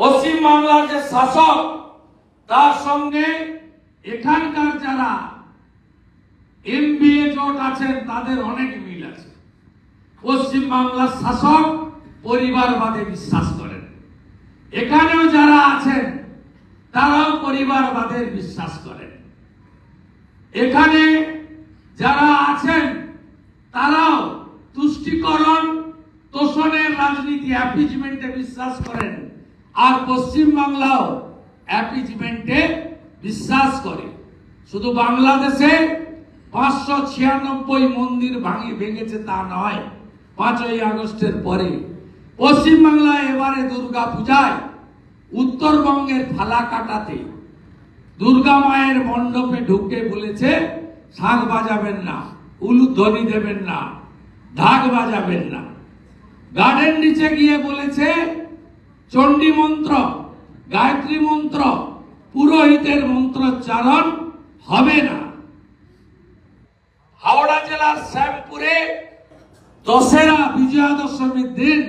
পশ্চিম বাংলার যে শাসক, তার সঙ্গে এখানকার যারা এমবিএ জোট আছেন, তাদের অনেক মিল আছে। পশ্চিম বাংলার শাসক পরিবারবাদে বিশ্বাস করেন। এখানেও যারা আছেন, তারাও পরিবারবাদের বিশ্বাস করেন। এখানে যারা আছেন, তারাও তুষ্টিকরণ, তোষণের রাজনীতি অ্যাপিজমেন্টে বিশ্বাস করেন। আর পশ্চিম বাংলাও অ্যাপিজমেন্টে বিশ্বাস করে। শুধু বাংলাদেশে পাঁচশো ছিয়ানব্বই মন্দির ভাঙি ভেঙেছে তা নয়, পাঁচই আগস্টের পরে। পশ্চিম বাংলায় এবারে দুর্গা পূজায় উত্তরবঙ্গের ফালাকাটাতে দুর্গা মায়ের মণ্ডপে ঢুকে বলেছে শাঁখ বাজাবেন না উলুধ্বনি দেবেন না, ঢাক বাজাবেন না। গার্ডেন নিচে গিয়ে বলেছে চণ্ডী মন্ত্র, গায়ত্রী মন্ত্র, পুরোহিতের মন্ত্রোচ্চারণ হবে না। হাওড়া জেলার শ্যামপুরে দশেরা বিজয়া দশমীর দিন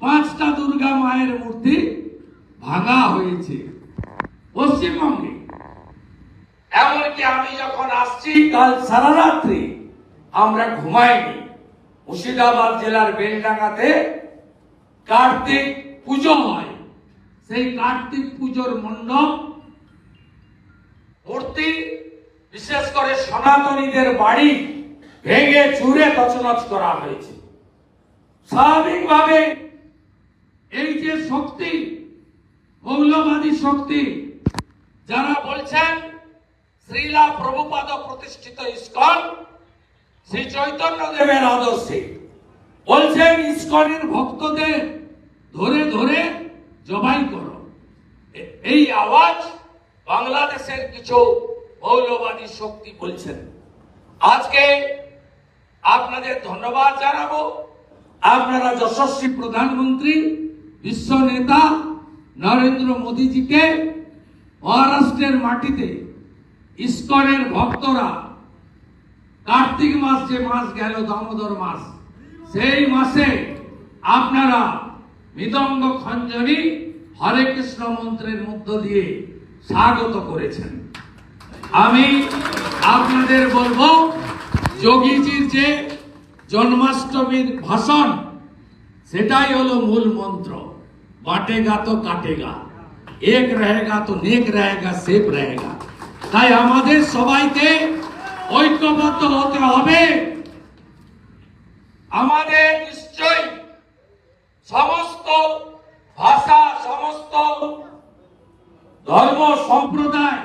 পাঁচটা দুর্গা মায়ের মূর্তি ভাঙা হয়েছে পশ্চিমবঙ্গে। এমনকি আমি যখন আসছি, কাল সারা রাত্রি আমরা ঘুমাইনি। মুর্শিদাবাদ জেলার বেলডাঙ্গাতে কার্তিক পুজো হয়। সেই কার্তিক পুজোর মণ্ডপ, মূর্তি, বিশেষ করে সনাতনীদের বাড়ি ভেঙে চুরে তছনছ করা হয়েছে। স্বাভাবিকভাবে এই যে শক্তি, মৌলবাদী শক্তি, যারা বলছেন শ্রীলা প্রভুপাদ প্রতিষ্ঠিত ইস্কন, শ্রী চৈতন্য দেবের আদর্শে, বলছেন ইস্কনের ভক্তদের আওয়াজ বাংলাদেশের কিছু মৌলবাদী শক্তি বলছেন। আজকে আপনাদের ধন্যবাদ জানাব। আপনারা যশস্বী প্রধানমন্ত্রী, বিশ্ব নেতা নরেন্দ্র মোদীজিকে মহারাষ্ট্রের মাটিতে ইস্কনের ভক্তরা, কার্তিক মাস যে মাস গেল, দামোদর মাস, সেই মাসে আপনারা মৃদঙ্গ খঞ্জনী হরে কৃষ্ণ মন্ত্রের মধ্য দিয়ে স্বাগত করেছেন। আমি আপনাদের বলব, যোগীজির যে জন্মাষ্টমীর ভাষণ, সেটাই হলো মূল মন্ত্র। বাটেগা তো কাটেগা এক রহেগা তো নেক রহেগা সেফ রহেগা তাই আমাদের সবাইকে ঐক্যবদ্ধ হতে হবে। আমাদের নিশ্চয় সমস্ত ভাষা, সমস্ত ধর্ম, সম্প্রদায়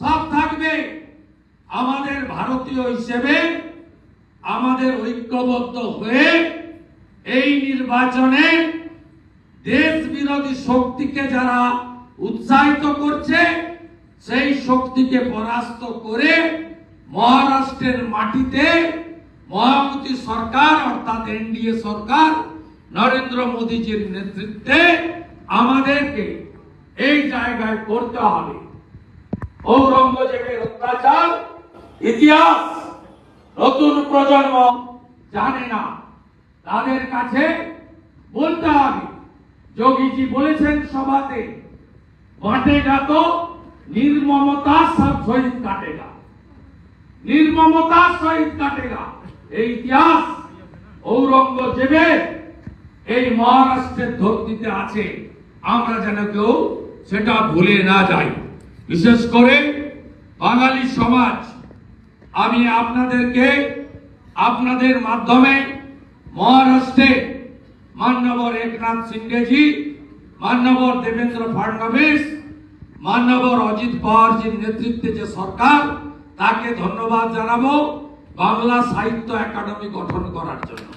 সব থাকবে আমাদের ভারতীয় হিসেবে, আমাদের ঐক্যবদ্ধ হয়ে এই নির্বাচনে দেশ বিরোধী শক্তিকে যারা উৎসাহিত করছে, সেই শক্তিকে পরাস্ত করে মহারাষ্ট্রের মাটিতে মহামতি সরকার, অর্থাৎ এনডিএ সরকার নরেন্দ্র মোদীজির নেতৃত্বে আমাদেরকে এই জায়গায় করতে হবে। ঔরঙ্গজেবের অত্যাচার, ইতিহাস, নতুন প্রজন্ম জানে না। তাদের কাছে বলতে হবে, যোগীজি বলেছেন সভাতে বাটেগা তো, নির্মমতা সব শহীদ কাটেগা। নির্মমতা শহীদ কাটেগা। এই ইতিহাস ঔরঙ্গজেবের এই মহারাষ্ট্রের ধরতিতে আছে। আমরা যেন কেউ সেটা ভুলে না যাই। বিশেষ করে বাঙালি সমাজ, আমি আপনাদেরকে আপনাদের মাধ্যমে মহারাষ্ট্রে মান্যবর একনাথ সিন্ডেজি মান্যবর দেবেন্দ্র ফডনবিস, মান্যবর অজিত পাওয়ারজির নেতৃত্বে যে সরকার, তাকে ধন্যবাদ জানাব বাংলা সাহিত্য একাডেমি গঠন করার জন্য।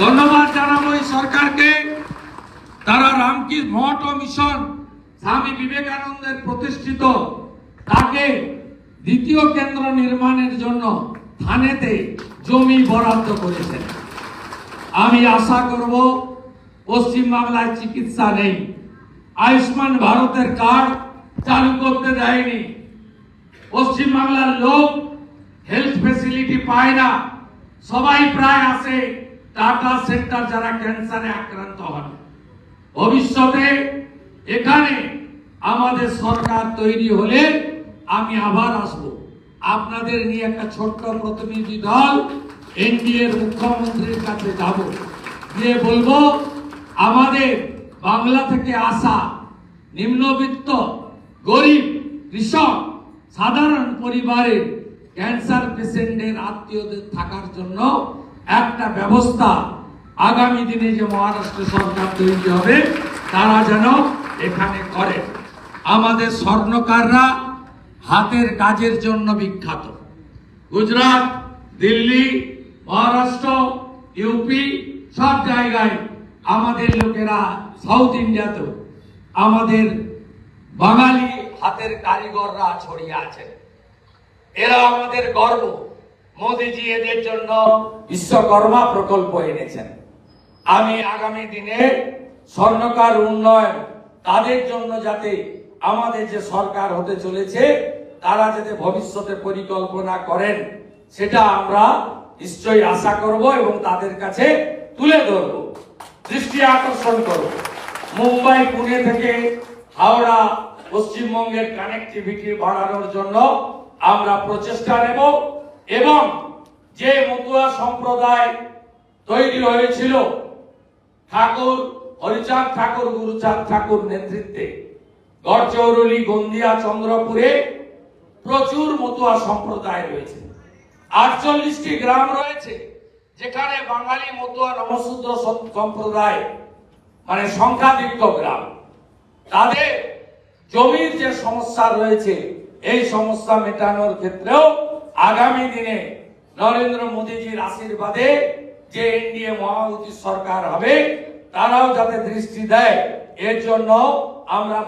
ধন্যবাদ জানাব এই সরকারকে। তারা রামকৃষ্ণ মঠ ও মিশন স্বামী বিবেকানন্দের প্রতিষ্ঠিত তাকে দ্বিতীয় কেন্দ্র নির্মাণের জন্য থানেতে জমি বরাদ্দ করেছেন। আমি আশা করব পশ্চিম বাংলায় চিকিৎসা নেই। আয়ুষ্মান ভারতের কার্ড চালু করতে দেয়নি। পশ্চিম বাংলার লোক হেলথ ফেসিলিটি পায় না। সবাই প্রায় আসে টাটা সেন্টার যারা ক্যান্সারে আক্রান্ত হন, ভবিষ্যতে এখানে আমাদের সরকার তৈরি হলে আমি আবার আসব। আপনাদের নিয়ে একটা ছোট্ট প্রতিনিধি দল, এনডিএর মুখ্যমন্ত্রীর কাছে যাব। গিয়ে বলব, আমাদের বাংলা থেকে আসা নিম্নবিত্ত, গরিব, কৃষক, সাধারণ পরিবারের ক্যান্সার পেশেন্টের আত্মীয়দের থাকার জন্য একটা ব্যবস্থা আগামী দিনে যে মহারাষ্ট্র সরকার তৈরি হবে, তারা যেন এখানে করে। আমাদের স্বর্ণকাররা হাতের কাজের জন্য বিখ্যাত। গুজরাট, দিল্লি, মহারাষ্ট্র ইউপি সব জায়গায় আমাদের লোকেরা সাউথ ইন্ডিয়াতেও আমাদের বাঙালি হাতের কারিগররা ছড়িয়ে আছেন এরা আমাদের গর্ব। মোদিজি, এদের জন্য বিশ্বকর্মা প্রকল্প এনেছেন। আমি আগামী দিনে স্বর্ণকার উন্নয়ন, তাদের জন্য যাতে আমাদের যে সরকার হতে চলেছে, তারা যাতে ভবিষ্যতে পরিকল্পনা করেন, সেটা আমরা নিশ্চয়ই আশা করব এবং তাদের কাছে তুলে ধরব। দৃষ্টি আকর্ষণ করব। মুম্বাই, পুনে থেকে হাওড়া, পশ্চিমবঙ্গের কানেক্টিভিটি বাড়ানোর জন্য আমরা প্রচেষ্টা নেব। এবং যে মতুয়া সম্প্রদায় তৈরি হয়েছিল ঠাকুর, হরিচাঁদ ঠাকুর, গুরুচাঁদ ঠাকুর নেতৃত্বে, গড়চৌরলি গন্দিয়া চন্দ্রপুরে প্রচুর মতুয়া সম্প্রদায় রয়েছে। আটচল্লিশটি গ্রাম রয়েছে যেখানে বাঙালি মতুয়া নমশূদ্র সম্প্রদায় মানে সংখ্যাধিক্য গ্রাম। তাদের জমির যে সমস্যা রয়েছে, এই সমস্যা মেটানোর ক্ষেত্রেও আগামী দিনে নরেন্দ্র মোদীজির আশীর্বাদে যে এনডিএ মহামতি সরকার হবে, তারাও যাতে দৃষ্টি দেয়, এর জন্য আমরা